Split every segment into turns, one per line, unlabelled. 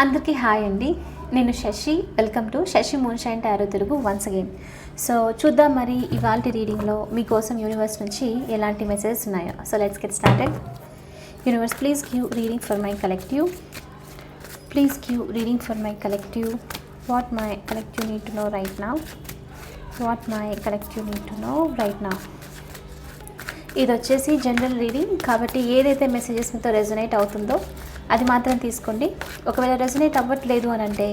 అందరికీ హాయ్ అండి. నేను Sashi. Welcome to Sashi moonshine tarot Telugu once again so చూద్దాం మరి ఇవాళ రీడింగ్లో మీకోసం యూనివర్స్ నుంచి ఎలాంటి మెసేజెస్ ఉన్నాయో. So let's get started universe please give reading for my collective please give reading for my collective what my collective need to know right నా what my collective need to know right నా ఇది వచ్చేసి general reading కాబట్టి ఏదైతే messages మీతో resonate అవుతుందో అది మాత్రం తీసుకోండి. ఒకవేళ రెజనేట్ అవ్వట్లేదు అని అంటే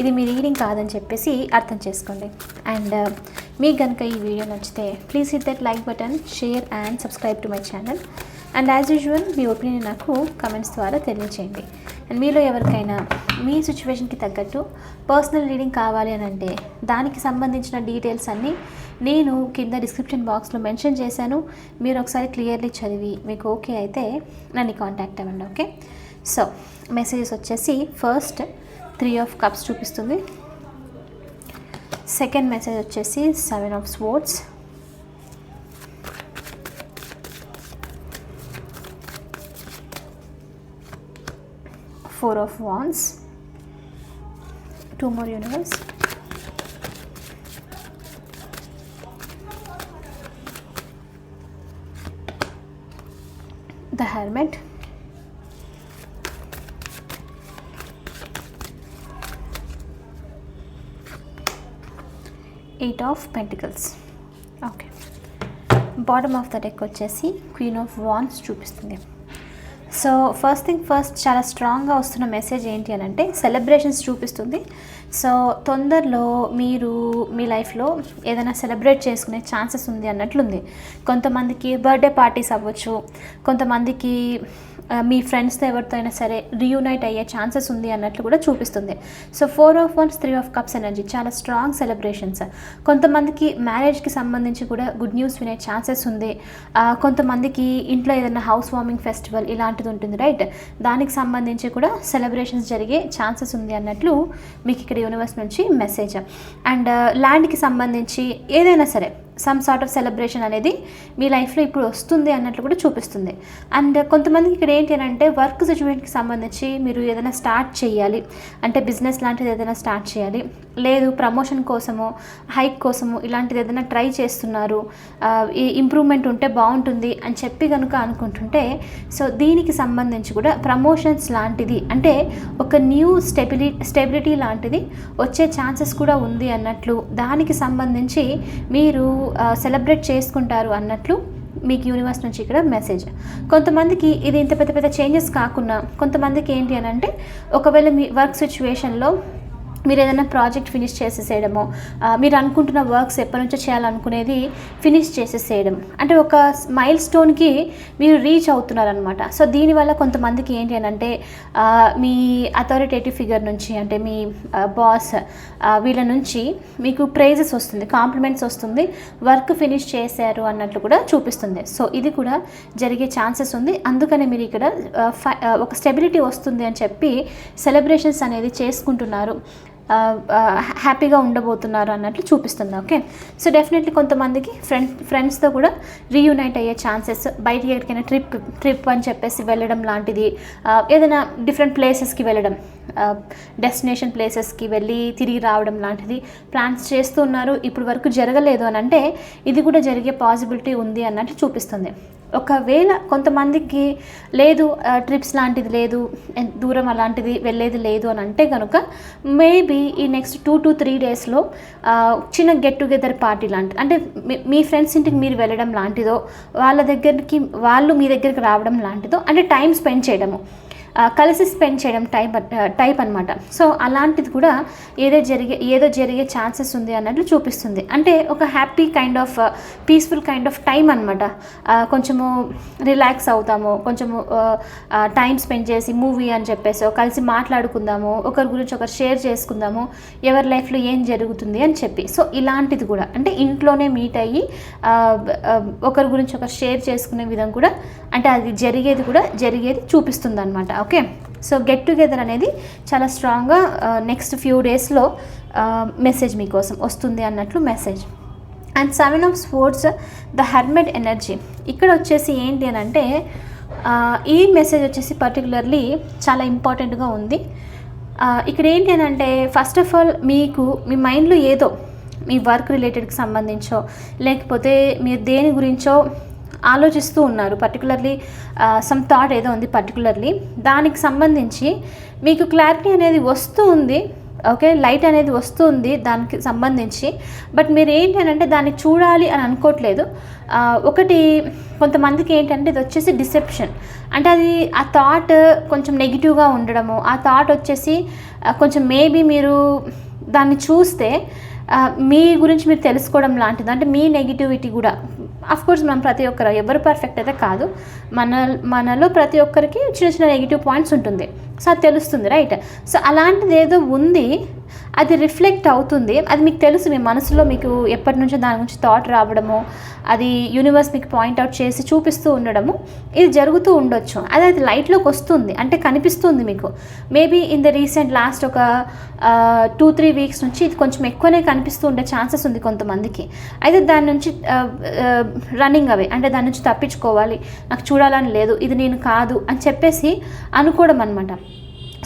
ఇది మీ రీడింగ్ కాదని చెప్పేసి అర్థం చేసుకోండి. అండ్ uh, మీకు కనుక ఈ వీడియో నచ్చితే please hit that like button share and subscribe to my channel and as usual me opinion నాకు కమెంట్స్ ద్వారా తెలియచేయండి. అండ్ మీలో ఎవరికైనా మీ సిచ్యువేషన్కి తగ్గట్టు పర్సనల్ రీడింగ్ కావాలి అని అంటే దానికి సంబంధించిన డీటెయిల్స్ అన్నీ నేను కింద డిస్క్రిప్షన్ బాక్స్లో మెన్షన్ చేశాను. మీరు ఒకసారి క్లియర్లీ చదివి మీకు ఓకే అయితే నన్ను కాంటాక్ట్ అవ్వండి ఓకే సో మెసేజెస్ వచ్చేసి ఫస్ట్ త్రీ ఆఫ్ కప్స్ చూపిస్తుంది. సెకండ్ మెసేజ్ వచ్చేసి seven of swords four of wands two more universe the hermit eight of pentacles okay bottom of the deck వచ్చేసి queen of wands చూపిస్తుంది. So first thing first చాలా స్ట్రాంగ్గా వస్తున్న message ఏంటి అని అంటే సెలబ్రేషన్స్ చూపిస్తుంది. సో తొందరలో మీరు మీ లైఫ్లో ఏదైనా సెలబ్రేట్ చేసుకునే ఛాన్సెస్ ఉంది అన్నట్లుంది. కొంతమందికి బర్త్డే పార్టీస్ అవ్వచ్చు కొంతమందికి మీ ఫ్రెండ్స్తో ఎవరితో అయినా సరే రీయూనైట్ అయ్యే ఛాన్సెస్ ఉంది అన్నట్లు కూడా చూపిస్తుంది. So four of wands three of cups energy చాలా స్ట్రాంగ్ సెలబ్రేషన్స్ కొంతమందికి మ్యారేజ్కి సంబంధించి కూడా గుడ్ న్యూస్ వినే ఛాన్సెస్ ఉంది. కొంతమందికి ఇంట్లో ఏదైనా హౌస్ వార్మింగ్ ఫెస్టివల్ ఇలాంటిది ఉంటుంది రైట్ దానికి సంబంధించి కూడా సెలబ్రేషన్స్ జరిగే ఛాన్సెస్ ఉంది అన్నట్లు మీకు ఇక్కడ యూనివర్స్ నుంచి మెసేజ్ అండ్ ల్యాండ్కి సంబంధించి ఏదైనా సరే సమ్ సార్ట్ ఆఫ్ సెలబ్రేషన్ అనేది మీ లైఫ్లో ఇప్పుడు వస్తుంది అన్నట్లు కూడా చూపిస్తుంది. అండ్ కొంతమందికి ఇక్కడ ఏంటి అని అంటే వర్క్ సిచ్యువేషన్కి సంబంధించి మీరు ఏదైనా స్టార్ట్ చేయాలి. అంటే బిజినెస్ లాంటిది ఏదైనా స్టార్ట్ చేయాలి. లేదు ప్రమోషన్ కోసము హైక్ కోసము ఇలాంటిది ఏదైనా ట్రై చేస్తున్నారు. ఈ ఇంప్రూవ్మెంట్ ఉంటే బాగుంటుంది అని చెప్పి కనుక అనుకుంటుంటే సో దీనికి సంబంధించి కూడా ప్రమోషన్స్ లాంటిది అంటే ఒక న్యూ స్టెబిలి స్టెబిలిటీ లాంటిది వచ్చే ఛాన్సెస్ కూడా ఉంది అన్నట్లు దానికి సంబంధించి మీరు సెలబ్రేట్ చేసుకుంటారు అన్నట్లు మీకు యూనివర్స్ నుంచి ఇక్కడ మెసేజ్ కొంతమందికి ఇది ఇంత పెద్ద పెద్ద చేంజెస్ కాకుండా కొంతమందికి ఏంటి అని అంటే ఒకవేళ మీ వర్క్ సిచ్యువేషన్లో మీరు ఏదైనా ప్రాజెక్ట్ ఫినిష్ చేసేసేయడము మీరు అనుకుంటున్న వర్క్స్ ఎప్పటి నుంచో చేయాలనుకునేది ఫినిష్ చేసేసేయడం. అంటే ఒక మైల్ స్టోన్కి మీరు రీచ్ అవుతున్నారనమాట సో దీనివల్ల కొంతమందికి ఏంటి అని అంటే మీ అథారిటేటివ్ ఫిగర్ నుంచి అంటే మీ బాస్ వీళ్ళ నుంచి మీకు ప్రైజెస్ వస్తుంది కాంప్లిమెంట్స్ వస్తుంది వర్క్ ఫినిష్ చేశారు అన్నట్లు కూడా చూపిస్తుంది. సో ఇది కూడా జరిగే ఛాన్సెస్ ఉంది. అందుకనే మీరు ఇక్కడ ఫై- ఒక స్టెబిలిటీ వస్తుంది అని చెప్పి సెలబ్రేషన్స్ అనేది చేసుకుంటున్నారు. హ్యాపీగా ఉండబోతున్నారు అన్నట్లు చూపిస్తుంది ఓకే? సో డెఫినెట్లీ కొంతమందికి ఫ్రెండ్ ఫ్రెండ్స్తో కూడా రీయూనైట్ అయ్యే ఛాన్సెస్ బయటికి ఎక్కడికైనా ట్రిప్ ట్రిప్ అని చెప్పేసి వెళ్ళడం లాంటిది ఏదైనా డిఫరెంట్ ప్లేసెస్కి వెళ్ళడం డెస్టినేషన్ ప్లేసెస్కి వెళ్ళి తిరిగి రావడం లాంటిది ప్లాన్స్ చేస్తున్నారు ఇప్పుడు వరకు జరగలేదు అని అంటే ఇది కూడా జరిగే పాసిబిలిటీ ఉంది అన్నట్టు చూపిస్తుంది. ఒకవేళ కొంతమందికి లేదు ట్రిప్స్ లాంటిది లేదు దూరం అలాంటిది వెళ్ళేది లేదు అని అంటే కనుక మేబీ ఈ నెక్స్ట్ టూ టు త్రీ డేస్లో చిన్న గెట్ టుగెదర్ పార్టీ లాంటిది అంటే మీ- మీ ఫ్రెండ్స్ ఇంటికి మీరు వెళ్ళడం లాంటిదో వాళ్ళ దగ్గరికి వాళ్ళు మీ దగ్గరికి రావడం లాంటిదో అంటే టైం స్పెండ్ చేయడము. కలిసి స్పెండ్ చేయడం టైప్ టైప్ అనమాట సో అలాంటిది కూడా ఏదో జరిగే ఏదో జరిగే ఛాన్సెస్ ఉంది అన్నట్లు చూపిస్తుంది. అంటే ఒక happy kind of peaceful kind of time అనమాట కొంచెము రిలాక్స్ అవుతాము కొంచెము టైం స్పెండ్ చేసి మూవీ అని చెప్పేసి కలిసి మాట్లాడుకుందాము ఒకరి గురించి ఒకరు షేర్ చేసుకుందాము ఎవరి లైఫ్లో ఏం జరుగుతుంది అని చెప్పి. సో ఇలాంటిది కూడా. అంటే ఇంట్లోనే మీట్ అయ్యి ఒకరి గురించి ఒకరు షేర్ చేసుకునే విధం కూడా అంటే అది జరిగేది కూడా జరిగేది చూపిస్తుంది అనమాట ఓకే. సో గెట్ టుగెదర్ అనేది చాలా స్ట్రాంగ్గా నెక్స్ట్ ఫ్యూ డేస్లో మెసేజ్ మీకోసం వస్తుంది అన్నట్లు message and seven of swords the hermit energy ఇక్కడ వచ్చేసి ఏంటి అని అంటే ఈ మెసేజ్ వచ్చేసి పర్టికులర్లీ చాలా ఇంపార్టెంట్గా ఉంది. ఇక్కడ ఏంటి అని అంటే ఫస్ట్ ఆఫ్ ఆల్ మీకు మీ మైండ్లో ఏదో మీ వర్క్ రిలేటెడ్కి సంబంధించో లేకపోతే మీరు దేని గురించో ఆలోచిస్తూ ఉన్నారు. పర్టికులర్లీ సమ్ థాట్ ఏదో ఉంది పర్టికులర్లీ దానికి సంబంధించి మీకు క్లారిటీ అనేది వస్తూ ఉంది. ఓకే లైట్ అనేది వస్తుంది దానికి సంబంధించి. బట్ మీరు ఏంటి అని అంటే దాన్ని చూడాలి అని అనుకోవట్లేదు ఒకటి కొంతమందికి ఏంటంటే ఇది వచ్చేసి డిసెప్షన్ అంటే అది ఆ థాట్ కొంచెం నెగిటివ్గా ఉండడము ఆ థాట్ వచ్చేసి కొంచెం మేబీ మీరు దాన్ని చూస్తే మీ గురించి మీరు తెలుసుకోవడం లాంటిది. అంటే మీ నెగిటివిటీ కూడా. అఫ్ కోర్స్ మనం ప్రతి ఒక్కరు ఎవరు పర్ఫెక్ట్ అయితే కాదు. మన మనలో ప్రతి ఒక్కరికి చిన్న చిన్న నెగిటివ్ పాయింట్స్ ఉంటుంది. సో అది తెలుస్తుంది రైట్ సో అలాంటిది ఏదో ఉంది అది రిఫ్లెక్ట్ అవుతుంది. అది మీకు తెలుసు మీ మనసులో మీకు ఎప్పటి నుంచో దాని గురించి థాట్ రావడము అది యూనివర్స్ మీకు పాయింట్అవుట్ చేసి చూపిస్తూ ఉండడము ఇది జరుగుతూ ఉండొచ్చు. అది అది లైట్లోకి వస్తుంది అంటే కనిపిస్తుంది మీకు. Maybe in the recent last ఒక టూ త్రీ వీక్స్ నుంచి ఇది కొంచెం ఎక్కువనే కనిపిస్తూ ఉండే ఛాన్సెస్ ఉంది కొంతమందికి. అయితే దాని నుంచి రన్నింగ్ అవే అంటే దాని నుంచి తప్పించుకోవాలి. నాకు చూడాలని లేదు ఇది నేను కాదు అని చెప్పేసి అనుకోవడం అనమాట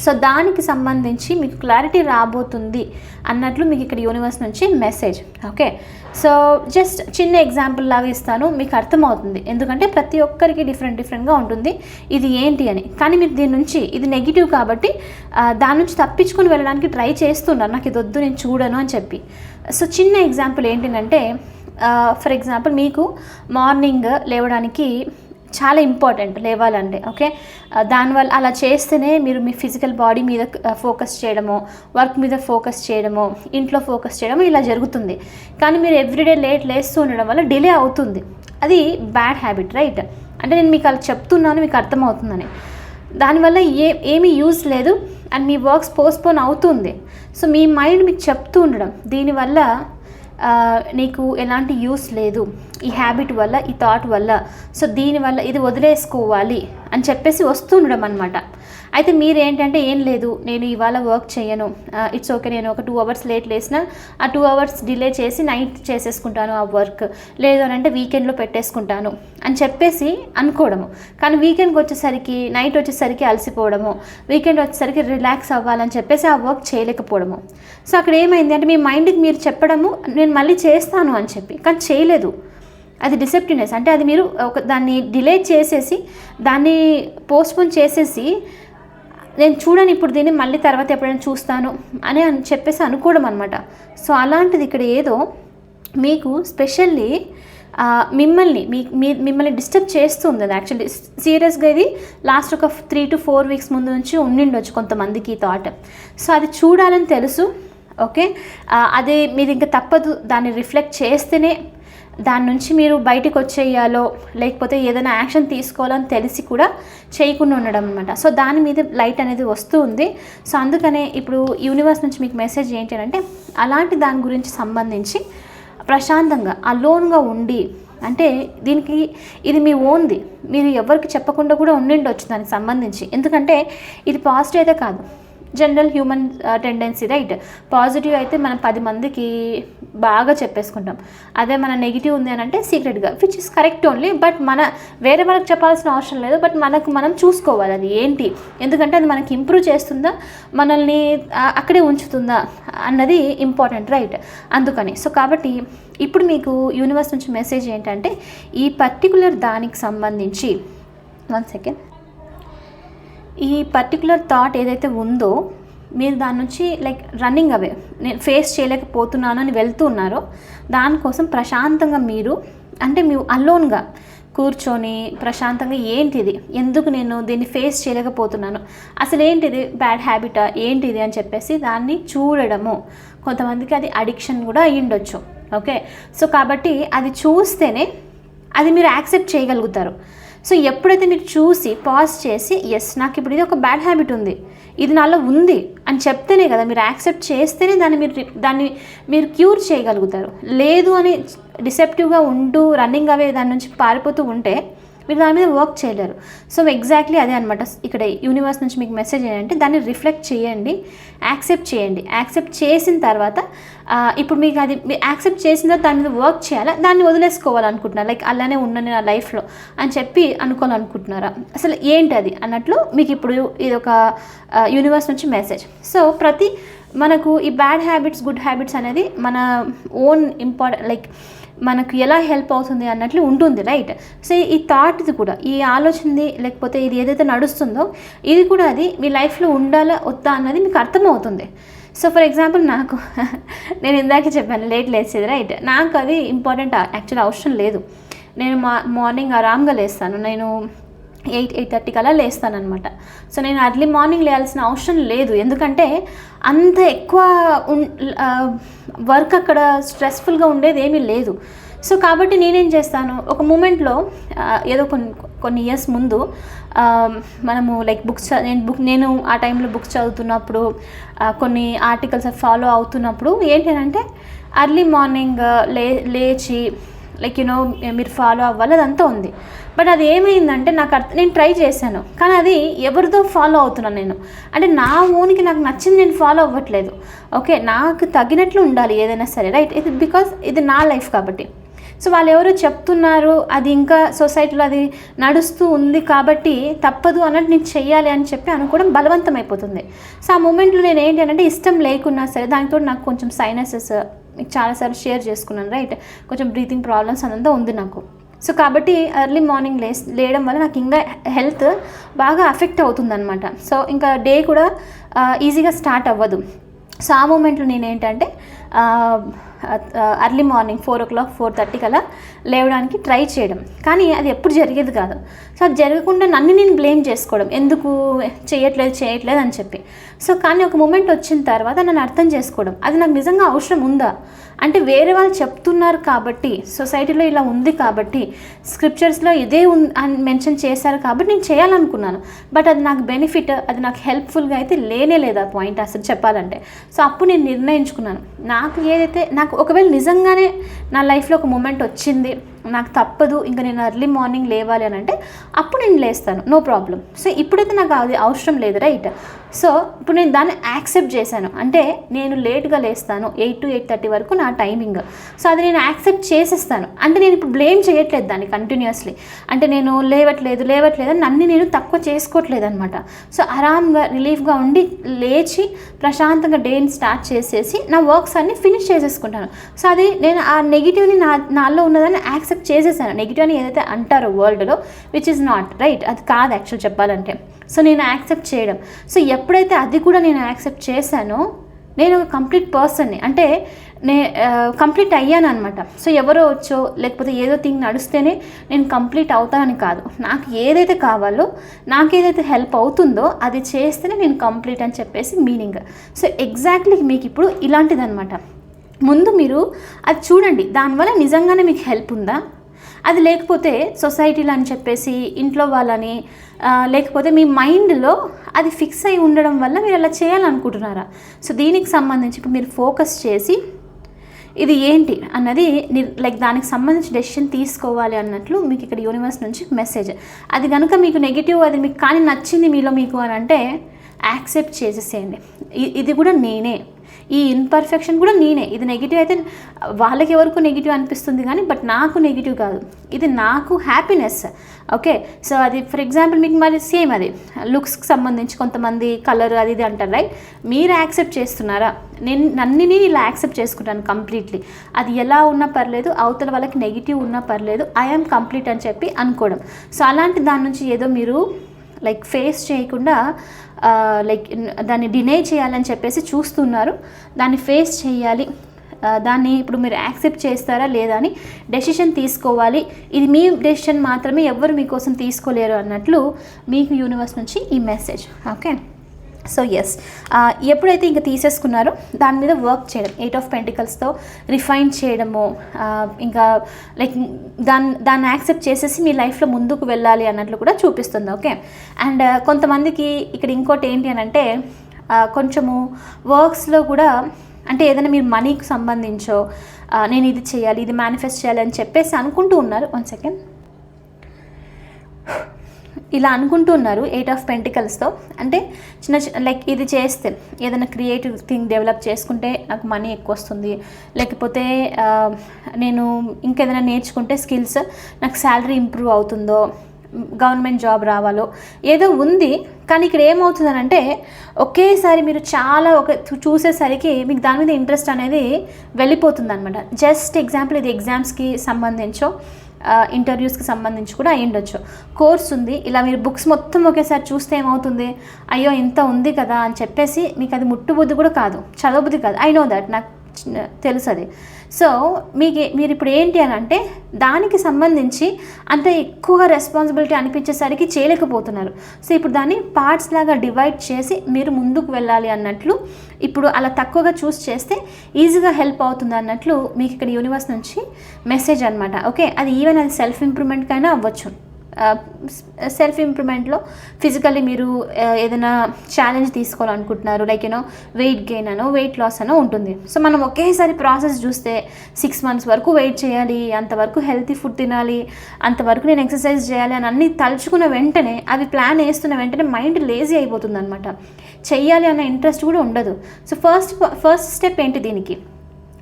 సో దానికి సంబంధించి మీకు క్లారిటీ రాబోతుంది అన్నట్లు మీకు ఇక్కడ యూనివర్స్ నుంచి మెసేజ్ ఓకే సో జస్ట్ చిన్న ఎగ్జాంపుల్ లాగా ఇస్తాను మీకు అర్థమవుతుంది. ఎందుకంటే ప్రతి ఒక్కరికి డిఫరెంట్ డిఫరెంట్గా ఉంటుంది. ఇది ఏంటి అని. కానీ మీరు దీని నుంచి ఇది నెగిటివ్ కాబట్టి దాని నుంచి తప్పించుకుని వెళ్ళడానికి ట్రై చేస్తున్నారు. నాకు ఇది వద్దు నేను చూడను అని చెప్పి. సో చిన్న ఎగ్జాంపుల్ ఏంటంటే ఫర్ ఎగ్జాంపుల్ మీకు మార్నింగ్ లేవడానికి చాలా ఇంపార్టెంట్ లేవాలంటే ఓకే? దానివల్ల అలా చేస్తేనే మీరు మీ ఫిజికల్ బాడీ మీద ఫోకస్ చేయడము వర్క్ మీద ఫోకస్ చేయడము ఇంట్లో ఫోకస్ చేయడము ఇలా జరుగుతుంది. కానీ మీరు ఎవ్రీడే లేట్ లేస్తూ ఉండడం వల్ల డిలే అవుతుంది. అది బ్యాడ్ హ్యాబిట్ రైట్ అంటే నేను మీకు అలా చెప్తున్నాను మీకు అర్థమవుతుందని. దానివల్ల ఏ ఏమీ యూజ్ లేదు అండ్ మీ వర్క్స్ పోస్ట్పోన్ అవుతుంది. సో మీ మైండ్ మీకు చెప్తూ ఉండడం దీనివల్ల నీకు ఎలాంటి యూస్ లేదు. ఈ హ్యాబిట్ వల్ల ఈ థాట్ వల్ల. సో దీనివల్ల ఇది వదిలేసుకోవాలి అని చెప్పేసి వస్తుండడం అనమాట అయితే మీరు ఏంటంటే ఏం లేదు నేను ఇవాళ వర్క్ చేయను. ఇట్స్ ఓకే నేను ఒక టూ అవర్స్ లేట్ లేసిన ఆ టూ అవర్స్ డిలే చేసి నైట్ చేసేసుకుంటాను ఆ వర్క్. లేదు అని అంటే వీకెండ్లో పెట్టేసుకుంటాను. అని చెప్పేసి అనుకోవడము. కానీ వీకెండ్కి వచ్చేసరికి నైట్ వచ్చేసరికి అలసిపోవడము. వీకెండ్ వచ్చేసరికి రిలాక్స్ అవ్వాలని చెప్పేసి ఆ వర్క్ చేయలేకపోవడము. సో అక్కడ ఏమైంది అంటే మీ మైండ్కి మీరు చెప్పడము నేను మళ్ళీ చేస్తాను అని చెప్పి. కానీ చేయలేదు. అది డిసెప్టివ్నెస్. అంటే అది మీరు ఒక దాన్ని డిలే చేసేసి దాన్ని పోస్ట్పోన్ చేసేసి నేను చూడని ఇప్పుడు దీన్ని మళ్ళీ తర్వాత ఎప్పుడైనా చూస్తాను అని అని చెప్పేసి అనుకోవడం అనమాట సో అలాంటిది ఇక్కడ ఏదో మీకు స్పెషల్లీ మిమ్మల్ని మీ మిమ్మల్ని డిస్టర్బ్ చేస్తుంది అది యాక్చువల్లీ. సీరియస్గా ఇది లాస్ట్ ఒక త్రీ టు ఫోర్ వీక్స్ ముందు నుంచి ఉండిండొచ్చు కొంతమందికి ఈ థాట్. సో అది చూడాలని తెలుసు ఓకే? అది మీది మీరు ఇంకా తప్పదు దాన్ని రిఫ్లెక్ట్ చేస్తేనే దాని నుంచి మీరు బయటకు వచ్చేయాలో లేకపోతే ఏదైనా యాక్షన్ తీసుకోవాలని తెలిసి కూడా చేయకుండా ఉండడం అనమాట సో దాని మీద లైట్ అనేది వస్తూ ఉంది. సో అందుకనే ఇప్పుడు యూనివర్స్ నుంచి మీకు మెసేజ్ ఏంటి అంటే అలాంటి దాని గురించి సంబంధించి ప్రశాంతంగా అలోన్గా ఉండి అంటే దీనికి ఇది మీ ఓన్ది. మీరు ఎవరికి చెప్పకుండా కూడా ఉండిండొచ్చు దానికి సంబంధించి. ఎందుకంటే ఇది పాజిటివ్ అయితే కాదు. General human tendency right? Positive అయితే మనం పది మందికి బాగా చెప్పేసుకుంటాం. అదే మన నెగిటివ్ ఉంది అని అంటే సీక్రెట్గా which is correct only but మన వేరే వాళ్ళకి చెప్పాల్సిన అవసరం లేదు బట్ మనకు మనం చూసుకోవాలి అది ఏంటి? ఎందుకంటే అది మనకి ఇంప్రూవ్ చేస్తుందా? మనల్ని అక్కడే ఉంచుతుందా? అన్నది ఇంపార్టెంట్ రైట్ అందుకని. సో కాబట్టి ఇప్పుడు మీకు యూనివర్స్ నుంచి మెసేజ్ ఏంటంటే ఈ పర్టికులర్ దానికి సంబంధించి వన్ సెకండ్ ఈ పర్టికులర్ థాట్ ఏదైతే ఉందో మీరు దాని నుంచి లైక్ రన్నింగ్ అవే నేను ఫేస్ చేయలేకపోతున్నాను అని వెళ్తూ ఉన్నారో దానికోసం ప్రశాంతంగా మీరు అంటే మీ అలోన్గా కూర్చొని ప్రశాంతంగా ఏంటిది? ఎందుకు నేను దీన్ని ఫేస్ చేయలేకపోతున్నాను? అసలు ఏంటిది బ్యాడ్ హ్యాబిటా ఏంటిది అని చెప్పేసి దాన్ని చూడడము. కొంతమందికి అది అడిక్షన్ కూడా అయ్యిండొచ్చు. ఓకే సో కాబట్టి అది చూస్తేనే అది మీరు యాక్సెప్ట్ చేయగలుగుతారు. సో ఎప్పుడైతే మీరు చూసి పాజ్ చేసి ఎస్ నాకు ఇప్పుడు ఇది ఒక బ్యాడ్ హ్యాబిట్ ఉంది ఇది నాలో ఉంది అని చెప్తేనే కదా మీరు యాక్సెప్ట్ చేస్తేనే దాన్ని మీరు దాన్ని మీరు క్యూర్ చేయగలుగుతారు. లేదు అని డిసెప్టివ్గా ఉంటూ రన్నింగ్ అవే దాని నుంచి పారిపోతూ ఉంటే మీరు దాని మీద వర్క్ చేయలేరు. సో ఎగ్జాక్ట్లీ అదే అనమాట ఇక్కడ యూనివర్స్ నుంచి మీకు మెసేజ్ ఏంటంటే దాన్ని రిఫ్లెక్ట్ చేయండి యాక్సెప్ట్ చేయండి. యాక్సెప్ట్ చేసిన తర్వాత ఇప్పుడు మీకు అది యాక్సెప్ట్ చేసిన తర్వాత దాని మీద వర్క్ చేయాలా? దాన్ని వదిలేసుకోవాలనుకుంటున్నారు? లైక్ అలానే ఉన్నాను నా లైఫ్లో అని చెప్పి అనుకోవాలనుకుంటున్నారా? అసలు ఏంటి అది అన్నట్లు మీకు ఇప్పుడు ఇది ఒక యూనివర్స్ నుంచి మెసేజ్ సో ప్రతి మనకు ఈ బ్యాడ్ హ్యాబిట్స్ గుడ్ హ్యాబిట్స్ అనేది మన ఓన్ ఇంపార్టెంట్ లైక్ మనకు ఎలా హెల్ప్ అవుతుంది అన్నట్లు ఉంటుంది రైట్ సో ఈ థాట్ది కూడా ఈ ఆలోచనది లేకపోతే ఇది ఏదైతే నడుస్తుందో ఇది కూడా అది మీ లైఫ్లో ఉండాలా వద్దా అన్నది మీకు అర్థమవుతుంది. సో ఫర్ ఎగ్జాంపుల్ నాకు నేను ఇందాక చెప్పాను లేట్ లేచేది రైట్ నాకు అది ఇంపార్టెంట్ యాక్చువల్ అవసరం లేదు. నేను మా మార్నింగ్ ఆరామ్గా లేస్తాను. నేను ఎయిట్ ఎయిట్ థర్టీకి అలా లేస్తానమాట సో నేను అర్లీ మార్నింగ్ లేయాల్సిన అవసరం లేదు. ఎందుకంటే అంత ఎక్కువ వర్క్ అక్కడ స్ట్రెస్ఫుల్గా ఉండేది ఏమీ లేదు. సో కాబట్టి నేనేం చేస్తాను ఒక మూమెంట్లో ఏదో కొన్ని కొన్ని ఇయర్స్ ముందు మనము లైక్ బుక్స్ నేను బుక్ నేను ఆ టైంలో బుక్స్ చదువుతున్నప్పుడు కొన్ని ఆర్టికల్స్ ఫాలో అవుతున్నప్పుడు ఏంటంటే అర్లీ మార్నింగ్ లే లేచి లైక్ యూనో మీరు ఫాలో అవ్వాలి అదంతా ఉంది. బట్ అది ఏమైందంటే నాకు అర్థం నేను ట్రై చేశాను. కానీ అది ఎవరిదో ఫాలో అవుతున్నాను నేను. అంటే నా ఓన్కి నాకు నచ్చింది నేను ఫాలో అవ్వట్లేదు. ఓకే నాకు తగినట్లు ఉండాలి ఏదైనా సరే రైట్ ఇది బికాస్ ఇది నా లైఫ్ కాబట్టి. సో వాళ్ళు ఎవరో చెప్తున్నారు అది ఇంకా సొసైటీలో అది నడుస్తూ ఉంది కాబట్టి తప్పదు అన్నట్టు నేను చెయ్యాలి అని చెప్పి అనుకోవడం బలవంతం అయిపోతుంది. సో ఆ మూమెంట్లో నేను ఏంటి అంటే ఇష్టం లేకున్నా సరే దానితో నాకు కొంచెం సైనసెస్ మీకు చాలాసార్లు షేర్ చేసుకున్నాను రైట్? కొంచెం బ్రీతింగ్ ప్రాబ్లమ్స్ అనంతా ఉంది నాకు. సో కాబట్టి ఎర్లీ మార్నింగ్ లే లేయడం వల్ల నాకు ఇంకా హెల్త్ బాగా అఫెక్ట్ అవుతుందన్నమాట. సో ఇంకా డే కూడా ఈజీగా స్టార్ట్ అవ్వదు. సో ఆ మూమెంట్లో నేను ఏంటంటే early morning four o'clock four thirty కల్లా లేవడానికి ట్రై చేయడం. కానీ అది ఎప్పుడు జరిగేది కాదు. సో అది జరగకుండా నన్ను నేను బ్లేమ్ చేసుకోవడం. ఎందుకు? చేయట్లేదు చేయట్లేదు అని చెప్పి. సో కానీ ఒక మూమెంట్ వచ్చిన తర్వాత నన్ను అర్థం చేసుకోవడం. అది నాకు నిజంగా అవసరం ఉందా? అంటే వేరే వాళ్ళు చెప్తున్నారు కాబట్టి సొసైటీలో ఇలా ఉంది కాబట్టి స్క్రిప్చర్స్లో ఇదే ఉన్ అని మెన్షన్ చేశారు కాబట్టి నేను చేయాలనుకున్నాను. బట్ అది నాకు బెనిఫిట్ అది నాకు హెల్ప్ఫుల్గా అయితే లేనే లేదు ఆ పాయింట్ అసలు చెప్పాలంటే. సో అప్పుడు నేను నిర్ణయించుకున్నాను. నాకు ఏదైతే నాకు ఒకవేళ నిజంగానే నా లైఫ్లో ఒక మూమెంట్ వచ్చింది నాకు తప్పదు ఇంకా నేను ఎర్లీ మార్నింగ్ లేవాలి అని అంటే అప్పుడు నేను లేస్తాను. నో ప్రాబ్లం సో ఇప్పుడైతే నాకు అది అవసరం లేదు రైట్ సో ఇప్పుడు నేను దాన్ని యాక్సెప్ట్ చేశాను. అంటే నేను లేట్గా లేస్తాను ఎయిట్ టు ఎయిట్ థర్టీ వరకు నా టైమింగ్. సో అది నేను యాక్సెప్ట్ చేసేస్తాను. అంటే నేను ఇప్పుడు బ్లేమ్ చేయట్లేదు దాన్ని కంటిన్యూస్లీ అంటే నేను లేవట్లేదు లేవట్లేదు నన్ను నేను తక్కువ చేసుకోవట్లేదు అనమాట సో ఆరామ్గా రిలీఫ్గా ఉండి లేచి ప్రశాంతంగా డేని స్టార్ట్ చేసేసి నా వర్క్స్ అన్ని ఫినిష్ చేసేసుకుంటాను. సో అది నేను ఆ నెగిటివ్ని నా నాలో ఉన్నదాన్ని యాక్సెప్ట్ చేసేసాను. నెగిటివ్ అని ఏదైతే అంటారో వరల్డ్లో విచ్ ఇస్ నాట్ రైట్ అది కాదు యాక్చువల్ చెప్పాలంటే. సో నేను యాక్సెప్ట్ చేయడం. సో ఎప్పుడైతే అది కూడా నేను యాక్సెప్ట్ చేశానో నేను ఒక కంప్లీట్ పర్సన్ని అంటే నే కంప్లీట్ అయ్యాను అనమాట సో ఎవరో వచ్చో లేకపోతే ఏదో థింగ్ నడుస్తేనే నేను కంప్లీట్ అవుతానని కాదు. నాకు ఏదైతే కావాలో నాకు ఏదైతే హెల్ప్ అవుతుందో అది చేస్తేనే నేను కంప్లీట్ అని చెప్పేసి మీనింగ్. సో ఎగ్జాక్ట్లీ మీకు ఇప్పుడు ఇలాంటిదన్నమాట. ముందు మీరు అది చూడండి. దానివల్ల నిజంగానే మీకు హెల్ప్ ఉందా? అది లేకపోతే సొసైటీలు అని చెప్పేసి ఇంట్లో వాళ్ళని లేకపోతే మీ మైండ్లో అది ఫిక్స్ అయి ఉండడం వల్ల మీరు అలా చేయాలనుకుంటున్నారా? సో దీనికి సంబంధించి ఇప్పుడు మీరు ఫోకస్ చేసి ఇది ఏంటి అన్నది లైక్ దానికి సంబంధించి డెసిషన్ తీసుకోవాలి అన్నట్లు మీకు ఇక్కడ యూనివర్స్ నుంచి మెసేజ్. అది కనుక మీకు నెగిటివ్ అది మీకు కానీ నచ్చింది మీలో మీకు అని అంటే యాక్సెప్ట్ చేసేసేయండి. ఇది కూడా నేనే. ఈ ఇన్పర్ఫెక్షన్ కూడా నేనే. ఇది నెగిటివ్ అయితే వాళ్ళకి ఎవరికి నెగిటివ్ అనిపిస్తుంది కానీ బట్ నాకు నెగిటివ్ కాదు. ఇది నాకు హ్యాపీనెస్ ఓకే సో అది ఫర్ ఎగ్జాంపుల్ మీకు మరి సేమ్ అది. లుక్స్కి సంబంధించి కొంతమంది కలర్ అది ఇది అంటారు రైట్ మీరు యాక్సెప్ట్ చేస్తున్నారా? నేను నన్ను నేను ఇలా యాక్సెప్ట్ చేసుకుంటాను కంప్లీట్లీ అది ఎలా ఉన్నా పర్లేదు అవతల వాళ్ళకి నెగిటివ్ ఉన్నా పర్లేదు ఐఎమ్ కంప్లీట్ అని చెప్పి అనుకోవడం. సో అలాంటి దాని నుంచి ఏదో మీరు లైక్ ఫేస్ చేయకుండా లైక్ దాన్ని డినే చేయాలని చెప్పేసి చూస్తున్నారు. దాన్ని ఫేస్ చేయాలి. దాన్ని ఇప్పుడు మీరు యాక్సెప్ట్ చేస్తారా లేదా అని డెసిషన్ తీసుకోవాలి. ఇది మీ డెసిషన్ మాత్రమే ఎవరు మీకోసం తీసుకోలేరు అన్నట్లు మీకు యూనివర్స్ నుంచి ఈ మెసేజ్ ఓకే సో ఎస్ ఎప్పుడైతే ఇంకా తీసేసుకున్నారో దాని మీద వర్క్ చేయడం ఎయిట్ ఆఫ్ పెంటికల్స్తో రిఫైన్ చేయడము ఇంకా లైక్ దాన్ని దాన్ని యాక్సెప్ట్ చేసేసి మీ లైఫ్లో ముందుకు వెళ్ళాలి అన్నట్లు కూడా చూపిస్తుంది ఓకే అండ్ కొంతమందికి ఇక్కడ ఇంకోటి ఏంటి అని అంటే కొంచెము వర్క్స్లో కూడా అంటే ఏదైనా మీరు మనీకి సంబంధించో నేను ఇది చేయాలి ఇది మేనిఫెస్ట్ చేయాలి అని చెప్పేసి అనుకుంటూ ఉన్నారు. వన్ సెకండ్ ఇలా అనుకుంటున్నారు ఎయిట్ ఆఫ్ పెంటికల్స్తో అంటే చిన్న చిన్న లైక్ ఇది చేస్తే ఏదైనా క్రియేటివ్ థింగ్ డెవలప్ చేసుకుంటే నాకు మనీ ఎక్కువ వస్తుంది. లేకపోతే నేను ఇంకేదైనా నేర్చుకుంటే స్కిల్స్ నాకు శాలరీ ఇంప్రూవ్ అవుతుందో గవర్నమెంట్ జాబ్ రావాలో ఏదో ఉంది. కానీ ఇక్కడ ఏమవుతుందనంటే ఒకేసారి మీరు చాలా ఒక చూసేసరికి మీకు దాని మీద ఇంట్రెస్ట్ అనేది వెళ్ళిపోతుంది అనమాట జస్ట్ ఎగ్జాంపుల్ ఇది ఎగ్జామ్స్కి సంబంధించో ఇంటర్వ్యూస్కి సంబంధించి కూడా అయి ఉండొచ్చు. కోర్స్ ఉంది. ఇలా మీరు బుక్స్ మొత్తం ఒకేసారి చూస్తే ఏమవుతుంది? అయ్యో ఇంత ఉంది కదా అని చెప్పేసి మీకు అది ముట్టుబుద్ధి కూడా కాదు. చదవబుద్ధి కాదు. ఐ నో దట్ నాకు తెలుసు అది సో మీకు మీరు ఇప్పుడు ఏంటి అని అంటే దానికి సంబంధించి అంత ఎక్కువగా రెస్పాన్సిబిలిటీ అనిపించేసరికి చేయలేకపోతున్నారు. సో ఇప్పుడు దాన్ని పార్ట్స్ లాగా డివైడ్ చేసి మీరు ముందుకు వెళ్ళాలి అన్నట్లు ఇప్పుడు అలా తక్కువగా చూస్ చేస్తే ఈజీగా హెల్ప్ అవుతుంది అన్నట్లు మీకు ఇక్కడ యూనివర్స్ నుంచి మెసేజ్ అనమాట ఓకే? అది ఈవెన్ అది సెల్ఫ్ ఇంప్రూవ్మెంట్కైనా అవ్వచ్చు. సెల్ఫ్ ఇంప్రూవ్మెంట్లో ఫిజికల్లీ మీరు ఏదైనా challenge తీసుకోవాలనుకుంటున్నారు like you know weight gain అనో వెయిట్ లాస్ అనో ఉంటుంది. సో మనం ఒకేసారి ప్రాసెస్ చూస్తే సిక్స్ మంత్స్ వరకు వెయిట్ చేయాలి అంతవరకు హెల్తీ ఫుడ్ తినాలి అంతవరకు నేను ఎక్సర్సైజ్ చేయాలి అని అన్నీ తలుచుకున్న వెంటనే అవి ప్లాన్ వేస్తున్న వెంటనే మైండ్ లేజీ అయిపోతుంది అనమాట చెయ్యాలి అన్న ఇంట్రెస్ట్ కూడా ఉండదు. సో ఫస్ట్ ఫస్ట్ స్టెప్ ఏంటి దీనికి?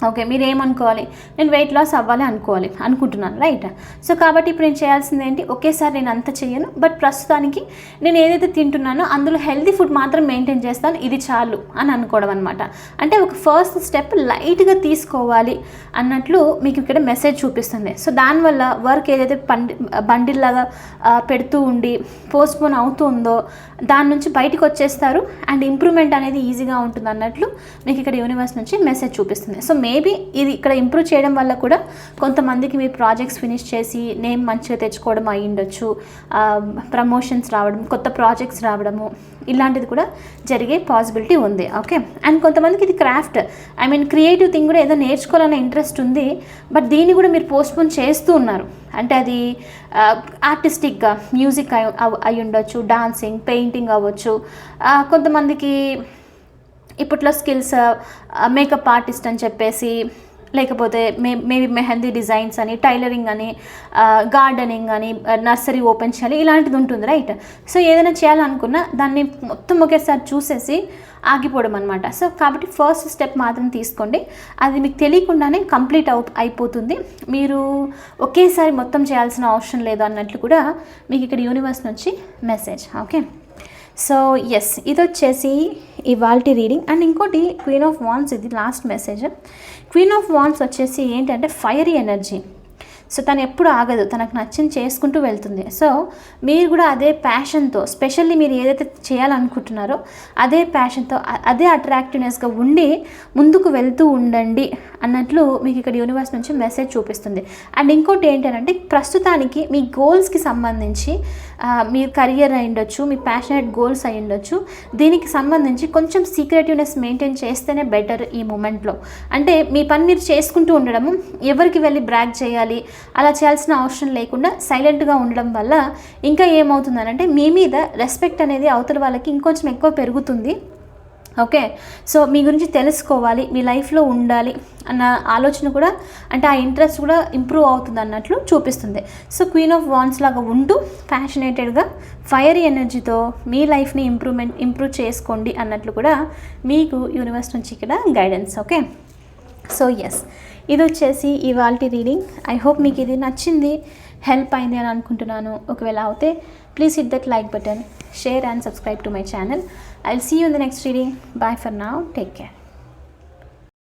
ఓకే మీరు ఏమనుకోవాలి నేను వెయిట్ లాస్ అవ్వాలి అనుకోవాలి అనుకుంటున్నాను రైట్ సో కాబట్టి ఇప్పుడు నేను చేయాల్సింది ఏంటి? ఒకేసారి నేను అంత చేయను బట్ ప్రస్తుతానికి నేను ఏదైతే తింటున్నానో అందులో హెల్తీ ఫుడ్ మాత్రం మెయింటైన్ చేస్తాను ఇది చాలు అని అనుకోవడం అనమాట అంటే ఒక ఫస్ట్ స్టెప్ లైట్గా తీసుకోవాలి అన్నట్లు మీకు ఇక్కడ మెసేజ్ చూపిస్తుంది. సో దానివల్ల వర్క్ ఏదైతే పండి బండిల్లాగా పెడుతూ ఉండి పోస్ట్పోన్ అవుతుందో దాని నుంచి బయటకు వచ్చేస్తారు అండ్ ఇంప్రూవ్మెంట్ అనేది ఈజీగా ఉంటుంది అన్నట్లు మీకు ఇక్కడ యూనివర్స్ నుంచి మెసేజ్ చూపిస్తుంది. సో మేబీ ఇది ఇక్కడ ఇంప్రూవ్ చేయడం వల్ల కూడా కొంతమందికి మీ ప్రాజెక్ట్స్ ఫినిష్ చేసి నేమ్ మంచిగా తెచ్చుకోవడం అయి ఉండొచ్చు. ప్రమోషన్స్ రావడం కొత్త ప్రాజెక్ట్స్ రావడము ఇలాంటిది కూడా జరిగే పాసిబిలిటీ ఉంది. ఓకే అండ్ కొంతమందికి ఇది craft I mean creative thing కూడా ఏదో నేర్చుకోవాలనే ఇంట్రెస్ట్ ఉంది బట్ దీన్ని కూడా మీరు పోస్ట్పోన్ చేస్తూ ఉన్నారు. అంటే అది ఆర్టిస్టిక్గా మ్యూజిక్ అయి అయి ఉండొచ్చు డాన్సింగ్ పెయింటింగ్ అవ్వచ్చు. కొంతమందికి ఇప్పట్లో స్కిల్స్ మేకప్ ఆర్టిస్ట్ అని చెప్పేసి లేకపోతే మే మేబీ మెహందీ డిజైన్స్ అని టైలరింగ్ అని గార్డెనింగ్ అని నర్సరీ ఓపెన్ చేయాలి ఇలాంటిది ఉంటుంది రైట్? సో ఏదైనా చేయాలనుకున్నా దాన్ని మొత్తం ఒకేసారి చూసేసి ఆగిపోవడం అనమాట సో కాబట్టి ఫస్ట్ స్టెప్ మాత్రం తీసుకోండి. అది మీకు తెలియకుండానే కంప్లీట్ అవు అయిపోతుంది. మీరు ఒకేసారి మొత్తం చేయాల్సిన అవసరం లేదు అన్నట్లు కూడా మీకు ఇక్కడ యూనివర్స్ నుంచి మెసేజ్ ఓకే? సో ఎస్ ఇది వచ్చేసి ఇవాల్టి రీడింగ్ అండ్ ఇంకోటి క్వీన్ ఆఫ్ వాన్స్ ఇది last message queen of wands వచ్చేసి ఏంటంటే ఫైరీ ఎనర్జీ సో తను ఎప్పుడు ఆగదు. తనకు నచ్చింది చేసుకుంటూ వెళ్తుంది. సో మీరు కూడా అదే ప్యాషన్తో స్పెషల్లీ మీరు ఏదైతే చేయాలనుకుంటున్నారో అదే ప్యాషన్తో అదే అట్రాక్టివ్నెస్గా ఉండి ముందుకు వెళ్తూ ఉండండి అన్నట్లు మీకు ఇక్కడ యూనివర్స్ నుంచి మెసేజ్ చూపిస్తుంది. అండ్ ఇంకోటి ఏంటంటే ప్రస్తుతానికి మీ గోల్స్కి సంబంధించి మీ కెరియర్ అయి ఉండొచ్చు మీ ప్యాషనెట్ గోల్స్ అయి ఉండొచ్చు. దీనికి సంబంధించి కొంచెం సీక్రెటివ్నెస్ మెయింటైన్ చేస్తేనే బెటర్ ఈ మూమెంట్లో అంటే మీ పని మీరు చేసుకుంటూ ఉండడము ఎవరికి వెళ్ళి బ్రాక్ చేయాలి అలా చేయాల్సిన అవసరం లేకుండా సైలెంట్గా ఉండడం వల్ల ఇంకా ఏమవుతుందనంటే మీ మీద రెస్పెక్ట్ అనేది అవతల వాళ్ళకి ఇంకొంచెం ఎక్కువ పెరుగుతుంది. ఓకే? సో మీ గురించి తెలుసుకోవాలి మీ లైఫ్లో ఉండాలి అన్న ఆలోచన కూడా అంటే ఆ ఇంట్రెస్ట్ కూడా ఇంప్రూవ్ అవుతుంది అన్నట్లు చూపిస్తుంది. సో క్వీన్ ఆఫ్ వాన్స్ లాగా ఉంటూ ప్యాషనేటెడ్గా ఫైర్ ఎనర్జీతో మీ లైఫ్ని ఇంప్రూవ్మెంట్ ఇంప్రూవ్ చేసుకోండి అన్నట్లు కూడా మీకు యూనివర్స్ నుంచి ఇక్కడ గైడెన్స్. ఓకే? సో ఎస్ ఇది వచ్చేసి ఇవాళ రీడింగ్. ఐ హోప్ మీకు ఇది నచ్చింది హెల్ప్ అయింది అని అనుకుంటున్నాను. ఒకవేళ అవుతే please hit that like button share and subscribe to my channel I see you in the next reading bye for now take care